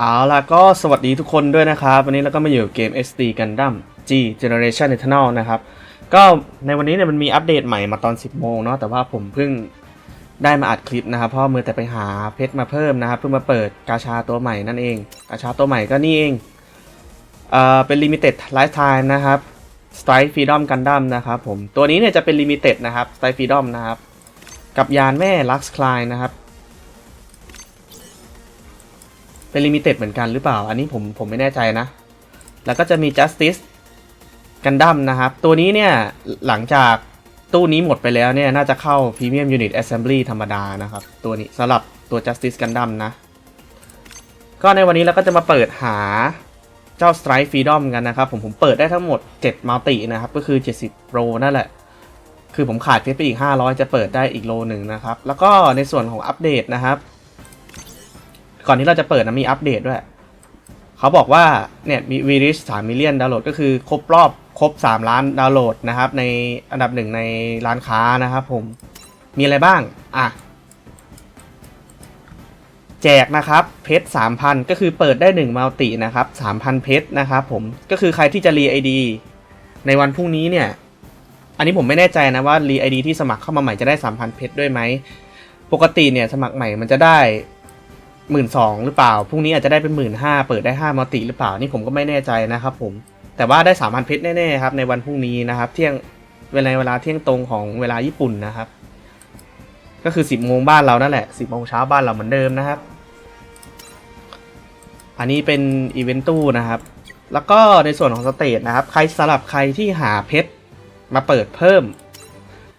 เอาล่ะก็สวัสดีทุกคนด้วยนะครับ วันนี้เราก็มาอยู่เกม SD Gundam G Generation Eternal นะครับ ก็ในวันนี้เนี่ยมันมีอัปเดตใหม่มาตอน 10 โมงเนาะแต่ว่าผมเพิ่งได้มาอัดคลิปนะครับ เพราะมือแต่ไปหาเพชรมาเพิ่มนะครับ เพิ่งมาเปิดกาชาตัวใหม่นั่นเอง กาชาตัวใหม่ก็นี่เองเอ่อเป็น Limited Lifetime นะครับ Strike Freedom Gundam นะครับผมตัวนี้เนี่ยจะเป็น Limited นะครับ Strike Freedom นะครับกับยานแม่ Lux Klein นะครับ เป็นลิมิเต็ดเหมือนกันหรือเปล่า อันนี้ผมผมไม่แน่ใจนะ แล้วก็จะมี Justice Gundam นะครับ ตัวนี้เนี่ย หลังจากตู้นี้หมดไปแล้วเนี่ย น่าจะเข้า Premium Unit Assembly ธรรมดานะครับ ตัวนี้สำหรับตัว Justice Gundam นะ ก็ในวันนี้เราก็จะมาเปิดหาเจ้า Strike Freedom กันนะครับ ผมผมเปิดได้ทั้งหมด 7 มัลตินะครับ ก็คือ 70 โรนั่นแหละ คือผมขาดเพชรไปอีก 500 จะเปิดได้อีกโลหนึ่งนะครับ แล้วก็ในส่วนของอัปเดตนะครับ ก่อนที่เราจะเปิดนะมีอัปเดตด้วย เขาบอกว่าเนี่ยมีวีริชสามมิเลียนดาวน์โหลดก็คือครบรอบครบ 3 ล้านดาวน์โหลดนะครับ ในอันดับหนึ่งในร้านค้านะครับผมมีอะไรบ้าง อะ แจกนะครับ เพชร3,000 ก็คือเปิดได้1มัลตินะครับ 3,000 เพชรนะครับผมก็คือใครที่จะรีไอดีในวันพรุ่งนี้เนี่ย อันนี้ผมไม่แน่ใจนะว่ารีไอดีที่สมัครเข้ามาใหม่จะได้ 3,000 เพชรด้วยไหม ปกติเนี่ยสมัครใหม่มันจะได้ หมื่นสองหรือเปล่า พรุ่งนี้อาจจะได้เป็นหมื่นห้าเปิดได้ห้ามัลติหรือเปล่า นี่ผมก็ไม่แน่ใจนะครับผม แต่ว่าได้สามพันเพชรแน่ๆครับในวันพรุ่งนี้นะครับ เที่ยงเวลาเวลาเที่ยงตรงของเวลาญี่ปุ่นนะครับ ก็คือสิบโมงบ้านเรานั่นแหละสิบโมงเช้าบ้านเราเหมือนเดิมนะครับ อันนี้เป็นอีเวนต์ตู้นะครับ แล้วก็ในส่วนของสเตจนะครับ ใครสำหรับใครที่หาเพชรมาเปิดเพิ่ม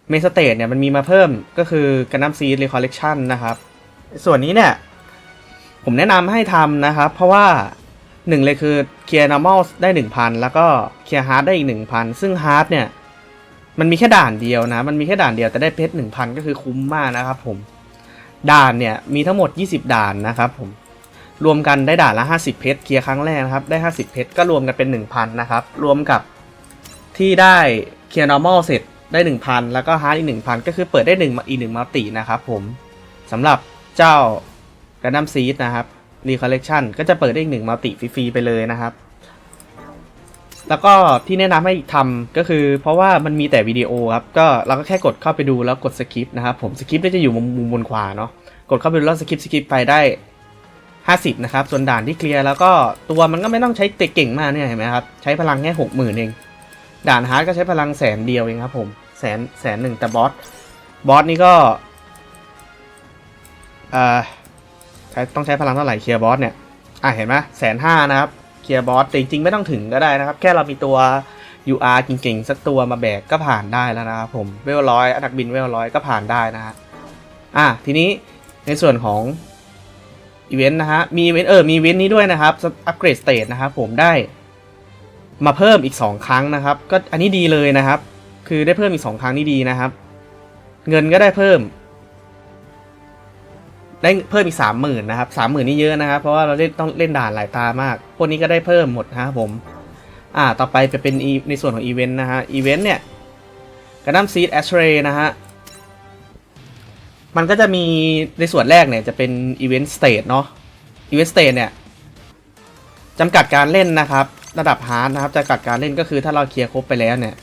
เมสเตจเนี่ยมันมีมาเพิ่มก็คือกันนัมซีรีคอลเลกชันนะครับ ส่วนนี้เนี่ย ผมแนะนำให้ทำนะครับ เพราะว่าหนึ่งเลยคือเคลียร์ normal ได้ 1,000 แล้วก็เคลียร์ hard ได้อีก 1,000 ซึ่ง hard เนี่ยมันมีแค่ด่านเดียวนะ มันมีแค่ด่านเดียวแต่ได้เพชร1,000 ก็คือคุ้มมากนะครับผม ด่านเนี่ยมีทั้งหมด 20 ด่านนะครับผม รวมกันได้ด่านละ 50 เพชรเคลียร์ครั้งแรกนะครับ ได้ 50 เพชรก็รวมกันเป็น 1,000 นะครับ รวมกับที่ได้เคลียร์ normal เสร็จได้ 1,000 แล้วก็ hard อีก 1,000 ก็คือเปิดได้1อีก1มัลตินะครับผมสำหรับเจ้า กันดั้มซีดนะครับรีคอลเลกชันก็จะเปิดได้อีกหนึ่งมัลติฟรีๆไปเลยนะครับ แล้วก็ที่แนะนำให้ทำก็คือ เพราะว่ามันมีแต่วิดีโอครับ ก็เราก็แค่กดเข้าไปดูแล้วกดสคริปนะครับ ผมสคริปจะอยู่มุมมุมบนขวาเนาะกดเข้าไปดูแล้วสคริปสคริปไปได้ 50 นะครับ ส่วนด่านที่เคลียร์แล้วก็ตัวมันก็ไม่ต้องใช้เตะเก่งมากเนี่ยเห็นไหมครับ ใช้พลังแค่หกหมื่นเอง ด่านฮาร์ดก็ใช้พลังแสนเดียวเองครับ ผมแสนแสนหนึ่งแต่บอสบอสนี่ก็อ่อใช้ต้องใช้พลังเท่าไหร่เคลียร์บอสเนี่ย อะเห็นไหมแสนห้านะครับ เคลียร์บอสจริงๆ ไม่ต้องถึงก็ได้นะครับ แค่เรามีตัว UR เก่งๆ สักตัวมาแบกก็ผ่านได้แล้วนะครับผม เวลร้อยอันดักบินเวลร้อยก็ผ่านได้นะฮะ อะทีนี้ในส่วนของอีเวนต์นะฮะ มีอีเวนต์เออ มีอีเวนต์นี้ด้วยนะครับ อัปเกรดสเตทนะครับผมได้มาเพิ่มอีก 2 ครั้งนะครับ ก็อันนี้ดีเลยนะครับ คือได้เพิ่มอีก 2 ครั้งนี่ดีนะครับ เงินก็ได้เพิ่ม ได้เพิ่มอีกสามหมื่นนะครับสามหมื่นนี่เยอะนะครับ เพราะว่าเราเล่นต้องเล่นด่านหลายตามาก พวกนี้ก็ได้เพิ่มหมดนะครับผม อ่า ต่อไปจะเป็นในส่วนของอีเวนต์นะฮะ อีเวนต์เนี่ยกระดัมซีดแอชเรย์นะฮะ มันก็จะมีในส่วนแรกเนี่ยจะเป็นอีเวนต์สเตทเนาะ อีเวนต์สเตทเนี่ยจำกัดการเล่นนะครับ ระดับฮาร์ดนะครับจำกัดการเล่นก็คือถ้าเราเคลียร์ครบไปแล้วเนี่ย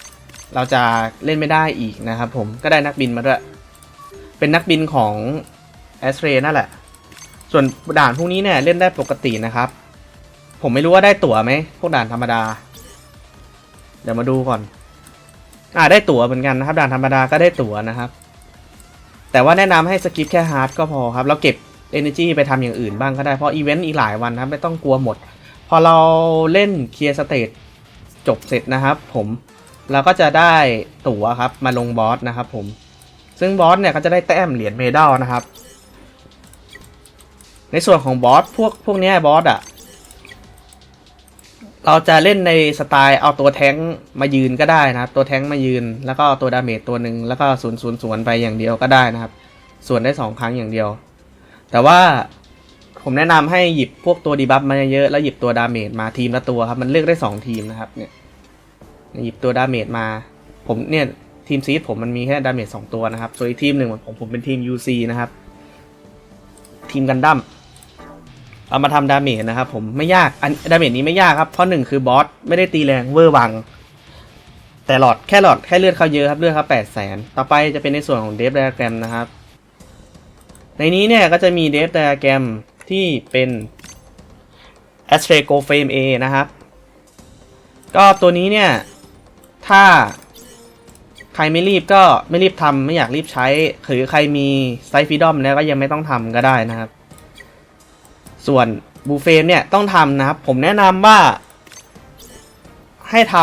เราจะเล่นไม่ได้อีกนะครับผม ก็ได้นักบินมาด้วย เป็นนักบินของ แอสเรนั่นแหละ ส่วนด่านพวกนี้เนี่ยเล่นได้ปกตินะครับ ผมไม่รู้ว่าได้ตั๋วไหมพวกด่านธรรมดา เดี๋ยวมาดูก่อน อ่าได้ตั๋วเหมือนกันนะครับ ด่านธรรมดาก็ได้ตั๋วนะครับ แต่ว่าแนะนำให้สกิปแค่ฮาร์ดก็พอครับเราเก็บ Energy ไปทำอย่างอื่นบ้างก็ได้เพราะอีเวนต์อีกหลายวันนะไม่ต้องกลัวหมด พอเราเล่นเคลียร์สเตจจบเสร็จนะครับผมเราก็จะได้ตั๋วครับมาลงบอสนะครับผมซึ่งบอสเนี่ยก็จะได้แต้มเหรียญเมดัลนะครับ ในส่วนของบอสพวกพวกนี้บอสอะ เราจะเล่นในสไตล์เอาตัวแท้งมายืนก็ได้นะครับ ตัวแท้งมายืน แล้วก็ตัวดาเมจตัวหนึ่งแล้วก็ศูนย์ศูนย์สวนไปอย่างเดียวก็ได้นะครับ ส่วนได้สองครั้งอย่างเดียว แต่ว่าผมแนะนำให้หยิบพวกตัวดีบัฟมาเยอะแล้วหยิบตัวดาเมจมาทีมละตัวครับ มันเลือกได้สองทีมนะครับ เนี่ยหยิบตัวดาเมจมา ผมเนี่ยทีมซีดผมมันมีแค่ดาเมจสองตัวนะครับ ส่วนอีกทีมหนึ่งของผมผมเป็นทีม UC นะครับ ทีมกันดั้ม เอามาทำดาเมจนะครับผมไม่ยากอันดาเมจนี้ไม่ยากครับ เพราะหนึ่งคือบอสไม่ได้ตีแรงเวอร์วัง แต่หลอดแค่หลอดแค่เลือดเขาเยอะครับเลือดเขาแปดแสนต่อไปจะเป็นในส่วนของเดฟไดอะแกรมนะครับ ในนี้เนี่ยก็จะมีเดฟไดอะแกรมที่เป็น a s t r a g o Frame A นะครับ ก็ตัวนี้เนี่ย ถ้าใครไม่รีบก็ไม่รีบทำไม่อยากรีบใช้หรือใครมีไซฟิดอมแล้วก็ยังไม่ต้องทำก็ได้นะครับ ส่วนบูเฟมเนี่ยต้องทำนะครับ ผมแนะนำว่า ให้ท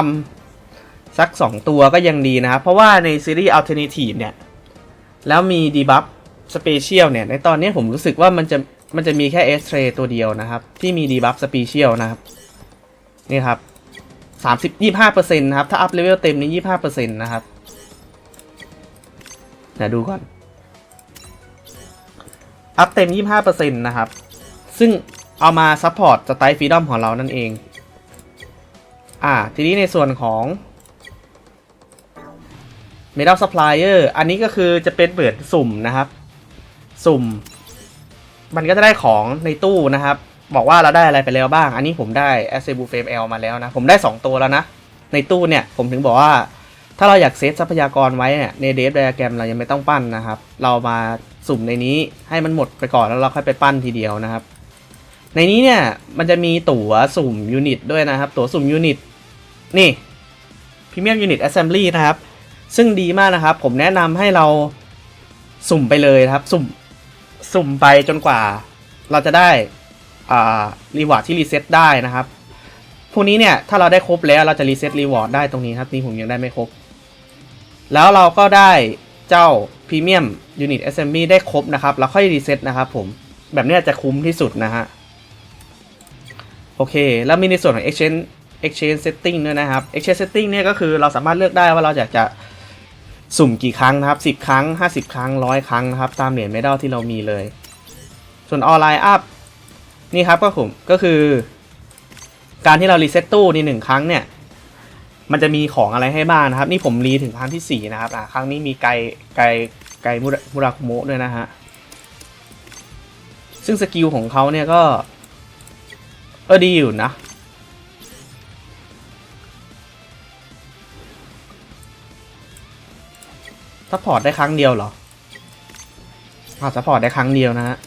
ำสัก 2 ตัวก็ยังดีนะครับ เพราะว่าในซีรีส์ Alternative เนี่ย แล้วมีดีบัฟสเปเชียลเนี่ย ในตอนนี้ผมรู้สึกว่ามันจะมันจะมีแค่เอสเทรตัวเดียวนะครับ ที่มีดีบัฟสเปเชียลนะครับ นี่ครับสามสิบยี่ห้าเปอร์เซ็นต์นะครับ ถ้าอัพเลเวลเต็มนี่ยี่ห้าเปอร์เซ็นต์นะครับเดี๋ยวดูก่อน อัพเต็มยี่ห้าเปอร์เซ็นต์นะครับ ซึ่งเอามาซัพพอร์ตสไตล์ฟรีดอมของเรานั่นเอง อ่า ทีนี้ในส่วนของ Metal Supplier อันนี้ก็คือจะเป็นเปิดสุ่มนะครับ สุ่ม มันก็จะได้ของในตู้นะครับ บอกว่าเราได้อะไรไปแล้วบ้าง อันนี้ผมได้ a s s e b u Frame L มาแล้วนะ ผมได้ 2 ตัวแล้วนะ ในตู้เนี่ย ผมถึงบอกว่า ถ้าเราอยากเซฟทรัพยากรไว้เนี่ยในเดฟไดอะแกรมเรายังไม่ต้องปั้นนะครับ เรามาสุ่มในนี้ให้มันหมดไปก่อนแล้วเราค่อยไปปั้นทีเดียวนะครับ ในนี้เนี่ยมันจะมีตั๋วสุ่มยูนิตด้วยนะครับ ตั๋วสุ่มยูนิตนี่ Premium Unit Assembly นะครับ ซึ่งดีมากนะครับ ผมแนะนำให้เราสุ่มไปเลยนะครับ สุ่มสุ่มไปจนกว่า เราจะได้อ่ารีวอร์ดที่รีเซ็ตได้นะครับพวกนี้เนี่ยถ้าเราได้ครบแล้วเราจะรีเซ็ตรีวอร์ดได้ตรงนี้ครับนี่ผมยังได้ไม่ครบ แล้วเราก็ได้เจ้า Premium Unit Assembly ได้ครบนะครับ แล้วค่อยรีเซ็ตนะครับผมแบบนี้จะคุ้มที่สุดนะฮะ โอเค แล้วมีในส่วนของ Exchange Exchange Setting ด้วยนะครับ Exchange Setting เนี่ยก็คือเราสามารถเลือกได้ว่าเราอยากจะสุ่มกี่ครั้งนะครับ 10 ครั้ง 50 ครั้ง 100 ครั้งนะครับ ตามเหรียญเมดัลที่เรามีเลย ส่วนออนไลน์อัพนี่ครับก็ผมก็คือ การที่เรารีเซ็ตตู้นี่หนึ่งครั้งเนี่ยมันจะมีของอะไรให้บ้างนะครับ นี่ผมรีถึงครั้งที่ 4 นะครับอ่าครั้งนี้มีไกไกไกมุระมุราคุโมะด้วยนะฮะซึ่งสกิลของเขาเนี่ยก็ เออดีอยู่นะ ซัพพอร์ตได้ครั้งเดียวเหรออ่าซัพพอร์ตได้ครั้งเดียวนะฮะ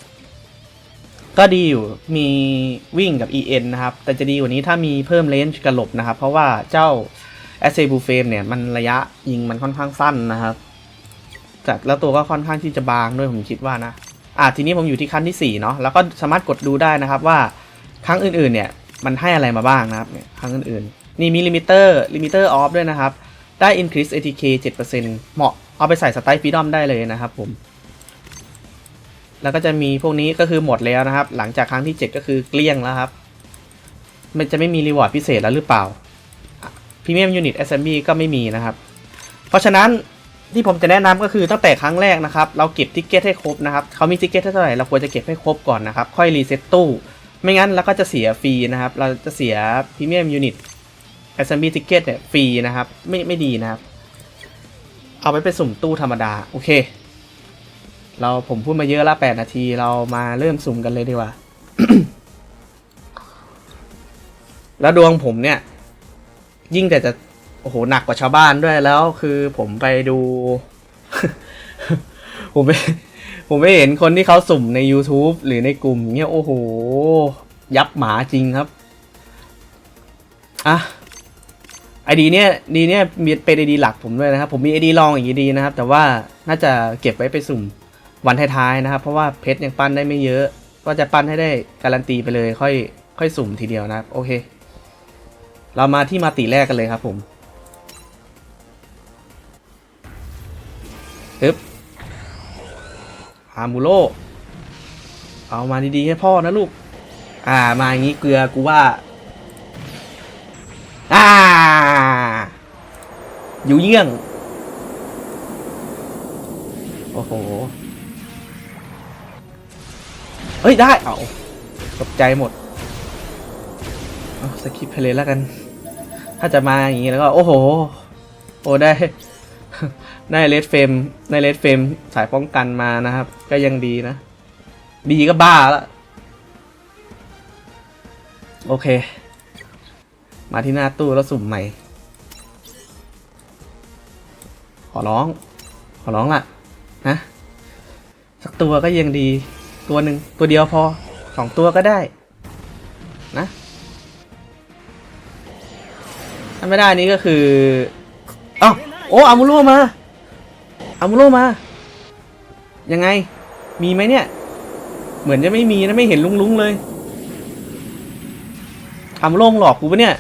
ก็ดีอยู่ มีวิ่งกับ EN นะครับ แต่จะดีกว่านี้ถ้ามีเพิ่มเลนจ์กระหลบนะครับ เพราะว่าเจ้า a s s e b u f a m e เนี่ยมันระยะยิงมันค่อนข้างสั้นนะครับจากแล้วตัวก็ค่อนข้างที่จะบางด้วยผมคิดว่านะ อ่าทีนี้ผมอยู่ที่ขั้นที่4เนาะ แล้วก็สามารถกดดูได้นะครับว่า ครั้งอื่นๆเนี่ยมันให้อะไรมาบ้างนะครับเนี่ยครั้งอื่นๆ นี่มีลิมิเตอร์ลิมิเตอร์ออฟด้วยนะครับ ได้ increase ATK 7%เหมาะเอาไปใส่สไตล์ฟรีดอมได้เลยนะครับผม แล้วก็จะมีพวกนี้ก็คือหมดแล้วนะครับ หลังจากครั้งที่ 7 ก็คือเกลี้ยงแล้วครับ มันจะไม่มีรีวอร์ดพิเศษแล้วหรือเปล่า Premium Unit Assembly ก็ไม่มีนะครับ เพราะฉะนั้นที่ผมจะแนะนำก็คือตั้งแต่ครั้งแรกนะครับ เราเก็บทิกเก็ตให้ครบนะครับเขามีทิกเก็ตเท่าไหร่เราควรจะเก็บให้ครบก่อนนะครับ ค่อยรีเซ็ตตู้ ไม่งั้นเราก็จะเสียฟรีนะครับ เราจะเสีย Premium Unit Assembly Ticket เนี่ยฟรีนะครับ ไม่ไม่ดีนะครับ เอาไปเป็นสุ่มตู้ธรรมดา โอเค เราผมพูดมาเยอะละแปดนาทีเรามาเริ่มสุ่มกันเลยดีกว่า แล้วดวงผมเนี่ย ยิ่งแต่จะ โอ้โห หนักกว่าชาวบ้านด้วยแล้ว คือผมไปดู ผมไปผมไปเห็นคนที่เขาสุ่มใน YouTube หรือในกลุ่มเนี้ยโอ้โห ยับหมาจริงครับ อะไอดีเนี่ยดีเนี่ยมีเป็นไอดีหลักผมด้วยนะครับ ผมมีไอดีลองอีกดีนะครับ แต่ว่าน่าจะเก็บไว้ไปสุ่มวันท้ายๆนะครับ เพราะว่าเพชรยังปั้นได้ไม่เยอะ ก็จะปั้นให้ได้การันตีไปเลย ค่อยค่อยสุ่มทีเดียวนะครับ โอเค เรามาที่มาติแรกกันเลยครับผมฮึบฮามูโรเอามาดีๆให้พ่อนะลูก อ่า มาอย่างนี้เกลือกูว่า อ่า อยู่เยี่ยงโอ้โห เฮ้ย ได้ เอาตกใจหมดเอาสคิปไปเลยแล้วกัน ถ้าจะมาอย่างนี้แล้วก็ โอ้โห โอ้ได้ ได้เลดเฟมได้เลดเฟมสายป้องกันมานะครับ ก็ยังดีนะ ดีก็บ้าละ โอเค มาที่หน้าตู้แล้วสุ่มใหม่ ขอร้อง ขอร้องล่ะนะสักตัวก็ยังดี ตัวหนึ่งตัวเดียวพอสองตัวก็ได้ นะถ้าไม่ได้นี่ก็คืออ้าโอ้อามูโรมาอามูโรมา ยังไง มีไหมเนี่ย เหมือนจะไม่มีนะไม่เห็นลุงๆเลย อามูโรมงหลอกกูปะเนี่ย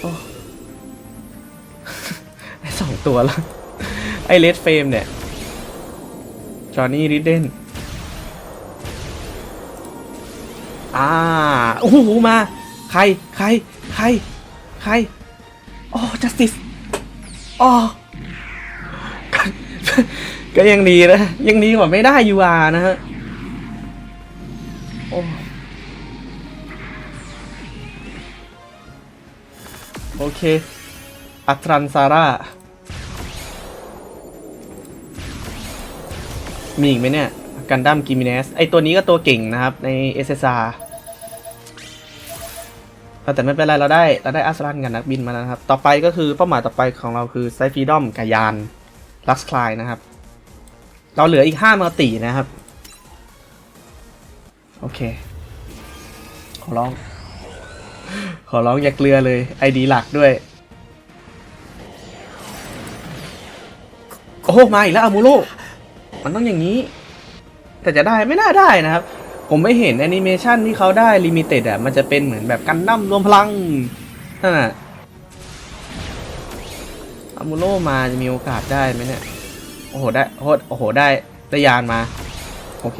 โอ้ได้สองตัวแล้วไอเลดเฟรมเนี่ย จอห์นนี่ริดเดนอ่าโอ้โหมา ใคร ใคร ใคร ใครโอ้ justice อ๋อก็ยังดีนะ ยังดีกว่าไม่ได้ยูอานะฮะ โอ้ โอเค อัตรันซาร่า มีอีกไหมเนี่ย กันดั้มกิมิเนส ไอตัวนี้ก็ตัวเก่งนะครับ ใน SSR แต่ไม่เป็นไร เราได้ เราได้อัสรันกับนักบินมาแล้วนะครับ ต่อไปก็คือเป้าหมายต่อไปของเราคือไซฟีดอมกับยานลักสคลายนะครับ เราเหลืออีกห้ามัลตินะครับ โอเค ขอร้อง ขอร้องอย่าเกลือเลยไอดีหลักด้วย โอ้มาอีกแล้วอามูโรมันต้องอย่างนี้ แต่จะได้ไม่น่าได้นะครับ ผมไม่เห็นแอนิเมชันที่เขาได้ลิมิเต็ดอะ มันจะเป็นเหมือนแบบกันดั้มรวมพลังนั่นน่ะอามูโรมาจะมีโอกาสได้ไหมเนี่ย โอ้โหได้โอ้โหโอ้โหได้ได้ยานมา โอเค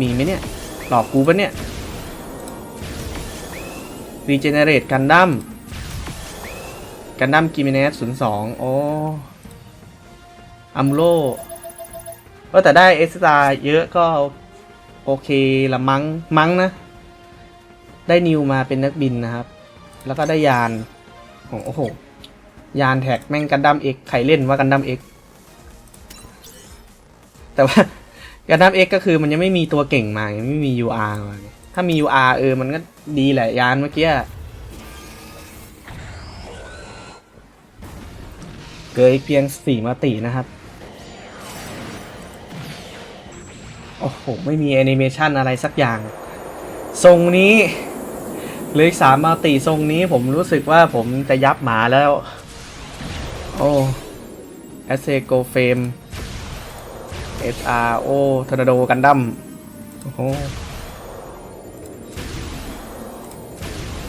มีไหมเนี่ย หลอกกูปะเนี่ย รีเจเนเรตกันดั้มกันดั้มกิมิเนสศูนย์สองโอ้อัมโลก็แต่ได้เอสตาเยอะก็โอเคละมัง้งมั้งนะ ได้นิวมาเป็นนักบินนะครับ แล้วก็ได้ยานโอ้โห ยานแท็กแม่งกันดั้มเอกใครเล่นว่ากันดั้มเอกแต่ว่ากันดั้มเอกก็คือมันยังไม่มีตัวเก่งมา ยังไม่มี UR มา ถ้ามี UR เออ มันก็ดีแหละยานเมื่อกี้เกยเพียงสี่มาตินะครับ โอ้โห ไม่มีแอนิเมชันอะไรสักอย่าง ทรงนี้เหลยสามมาติทรงนี้ผมรู้สึกว่าผมจะยับหมาแล้ว โอ้แอสเซโกเฟม SR โอทอร์นาโดกันดั้มโอ้โห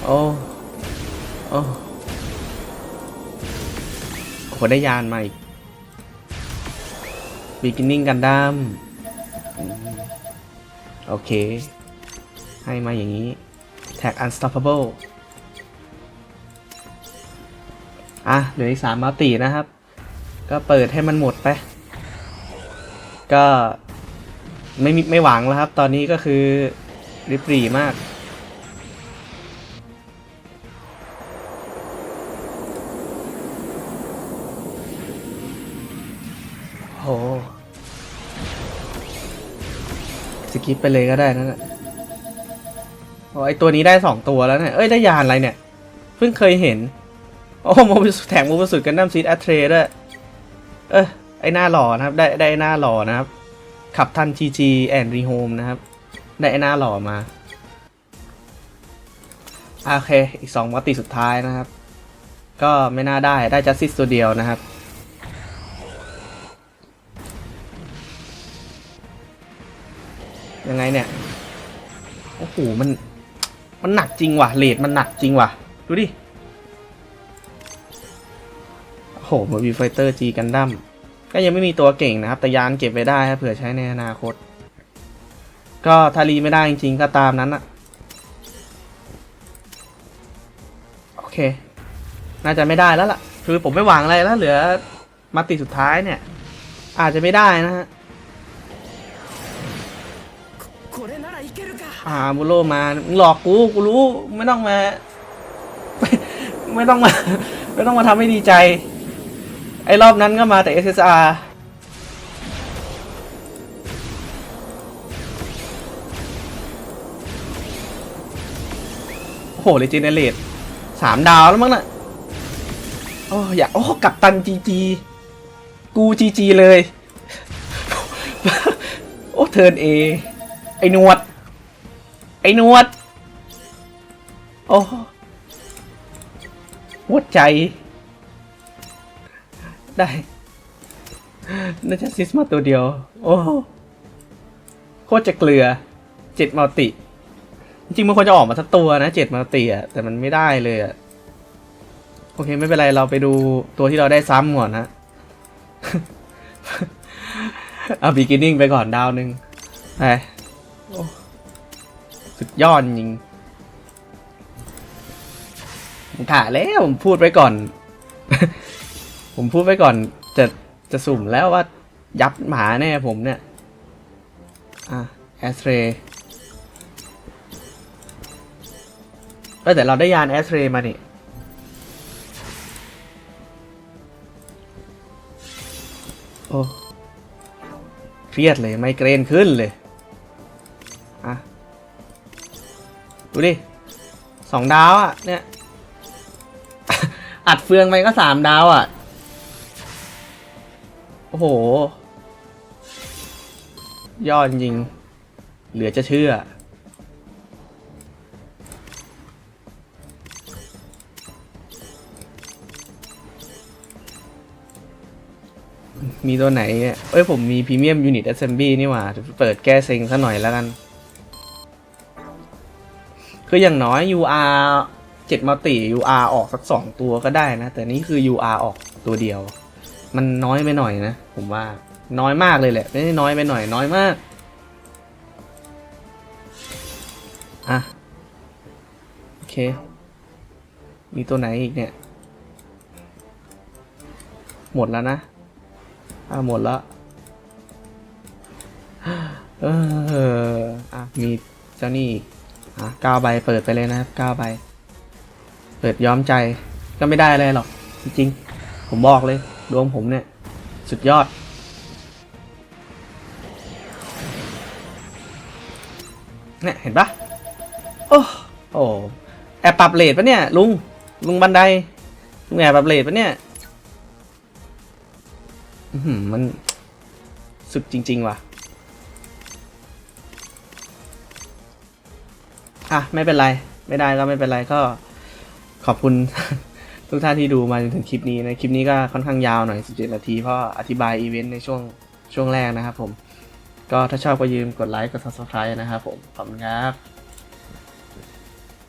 โอ้โอ้โหได้ยานมาอีก Beginning กันดั้มโอเค ให้มาอย่างนี้ Tag Unstoppable อะ เหลืออีกสามมัลตินะครับ ก็เปิดให้มันหมดไป ก็ไม่มีไม่หวังแล้วครับ ตอนนี้ก็คือริบรี่มาก กิปไปเลยก็ได้นั่นแหละโอ้ไอตัวนี้ได้สองตัวแล้วเนี่ย เอ้ยได้ยานอะไรเนี่ย เพิ่งเคยเห็น โอ้โมบิสุแถมโมบิสุกันดั้มซีดแอทเทรด้วยเออไอหน้าหล่อนะครับ ได้ได้ไหน้าหล่อนะครับ ขับทัน GG and Rehome นะครับ ได้ไอหน้าหล่อมาโอเค อีกสองมัลติสุดท้ายนะครับ ก็ไม่น่าได้ได้จัสซิสตัวเดียวนะครับ ยังไงเนี่ย โอ้โห มัน มันหนักจริงว่ะ เลดมันหนักจริงว่ะ ดูดิ โอ้โหมาวีไฟเตอร์จีกันดั้มก็ยังไม่มีตัวเก่งนะครับ แต่ยานเก็บไว้ได้เผื่อใช้ในอนาคต ก็ถ้ารีไม่ได้จริงๆ ก็ตามนั้นอะโอเค น่าจะไม่ได้แล้วล่ะ คือผมไม่หวังอะไรแล้ว เหลือมาติสุดท้ายเนี่ย อาจจะไม่ได้นะฮะ อ่าบุโรมาหลอกกูกูรู้ไม่ต้องมาไม่ไม่ต้องมา ไม่ต้องมาทำให้ดีใจ ไอ้รอบนั้นก็มาแต่ SSR โหเลเจเนเรตสามดาวแล้วมั้งน่ะโอ้อยากโอ้กับตันจีจีกูจีจีเลย โอ้เทิร์นเอ ไอ้นวด ไอ้นวด โอ้หัวใจ ได้น่าจะซิสมาตัวเดียว โอ้โคตรจะเกลือเจ็ดมัลติ จริงมันควรจะออกมาสักตัวนะเจ็ดมัลติอะแต่มันไม่ได้เลยอะโอเคไม่เป็นไรเราไปดูตัวที่เราได้ซ้ำก่อนนะเอาบีกินนิ่งไปก่อนดาวหนึ่งไป สุดยอดจริงผมถ่าแล้วผมพูดไว้ก่อน ผมพูดไว้ก่อน จะจะสุ่มแล้วว่า ยับหมาแน่ผมเนี่ย อะแอสเรย์เออแต่เราได้ยานแอสเรย์มานี่โอ้เครียดเลย ไม่เกรนขึ้นเลย ดูดิสองดาวอะ เนี่ย อัดเฟืองไปก็สามดาวอะ โอ้โห ยอดจริง เหลือจะเชื่อ มีตัวไหนเนี่ยเอ้ย ผมมีพรีเมียมยูนิต Assembly นี่หว่าเดี๋ยวเปิดแก้เซ็งซะหน่อยแล้วกัน คืออย่างน้อย UR 7มัลติ UR ออกสักสองตัวก็ได้นะ แต่นี่คือ UR ออกตัวเดียว มันน้อยไปหน่อยนะ ผมว่าน้อยมากเลยแหละ ไม่ได้น้อยไปหน่อยน้อยมาก อะ โอเค มีตัวไหนอีกเนี่ย หมดแล้วนะ อะ หมดแล้วเอออะ มีเจ้านี่อีก อะเก้าใบเปิดไปเลยนะครับเก้าใบ เปิดย้อมใจก็ไม่ได้อะไรหรอก จริงๆ ผมบอกเลยดวงผมเนี่ย สุดยอด เนี่ย เห็นปะโอ้โอ้แอบปรับเลทปะเนี่ย ลุง ลุงบันได ลุงแอบปรับเลทปะเนี่ยมันสุดจริง ๆ ว่ะ อะไม่เป็นไร ไม่ได้ก็ไม่เป็นไรก็ขอบคุณ ทุกท่านที่ดูมาจนถึงคลิปนี้นะ คลิปนี้ก็ค่อนข้างยาวหน่อย 17 นาที เพราะอธิบายอีเวนต์ในช่วงช่วงแรกนะครับผม ก็ถ้าชอบก็ยืมกดไลค์กด subscribe นะครับผม ขอบคุณครับ